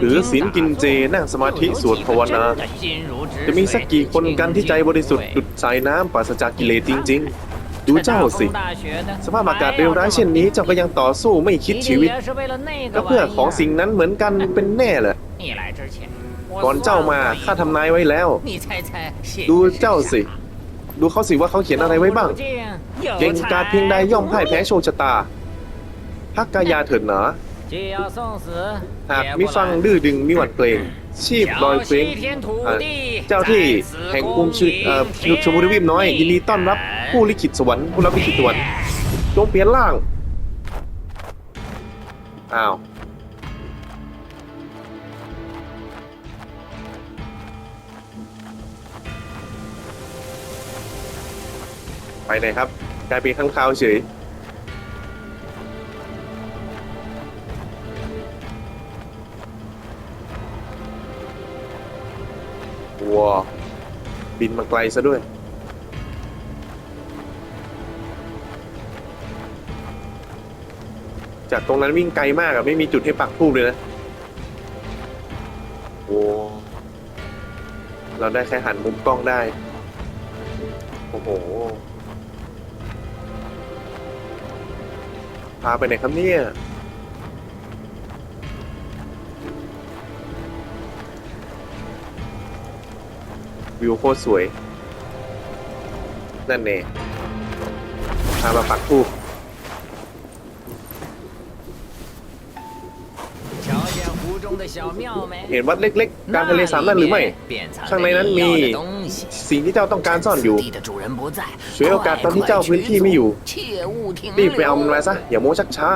ถือศีลกินเจนั่งสมาธิสวดภาวนา จะมีสักกี่คนกันที่ใจบริสุทธิ์ดุดสายน้ำปราศจากกิเลสจริง ๆ ดูเจ้าสิ สภาพอากาศเร็วร้ายเช่นนี้เจ้าก็ยังต่อสู้ไม่คิดชีวิต ก็เพื่อของสิ่งนั้นเหมือนกันเป็นแน่แหละก่อนเจ้ามาข้าทำนายไว้แล้ว ดูเจ้าสิ ดูเขาสิว่าเขาเขียนอะไรไว้บ้าง เก่งกาจเพียงใดย่อมพ่ายแพ้โชชะตาพักกายาเถิดหนา หากมิฟังดื้อดึงมิหวัดเกลงชีพลอยเคลงเจ้าที่แห่งภูมิชุดชมพูทวีบน้อยยินดีต้อนรับผู้ลิขิตสวรรค์ผู้รับลิขิตสวรรค์จงเปลี่ยนร่างอ้าวไปไหนครับกลายเป็นข้างคาวเฉย ว้าวบินมาไกลซะด้วย จากตรงนั้นวิ่งไกลมากอะไม่มีจุดให้ปักทูบเลยนะโอ้เราได้แค่หันมุมกล้องได้ โอ้โห พาไปไหนครับเนี่ย วิวโคตรสวย นั่นเองพามาปักทูบเห็นวัดเล็กๆกลางทะเลสามนั่นหรือไม่ ข้างในนั้นมีสิ่งที่เจ้าต้องการซ่อนอยู่ช่วยโอกาสตอนที่เจ้าพื้นที่ไม่อยู่รีบไปเอามันมาซะอย่าโม้ชักช้า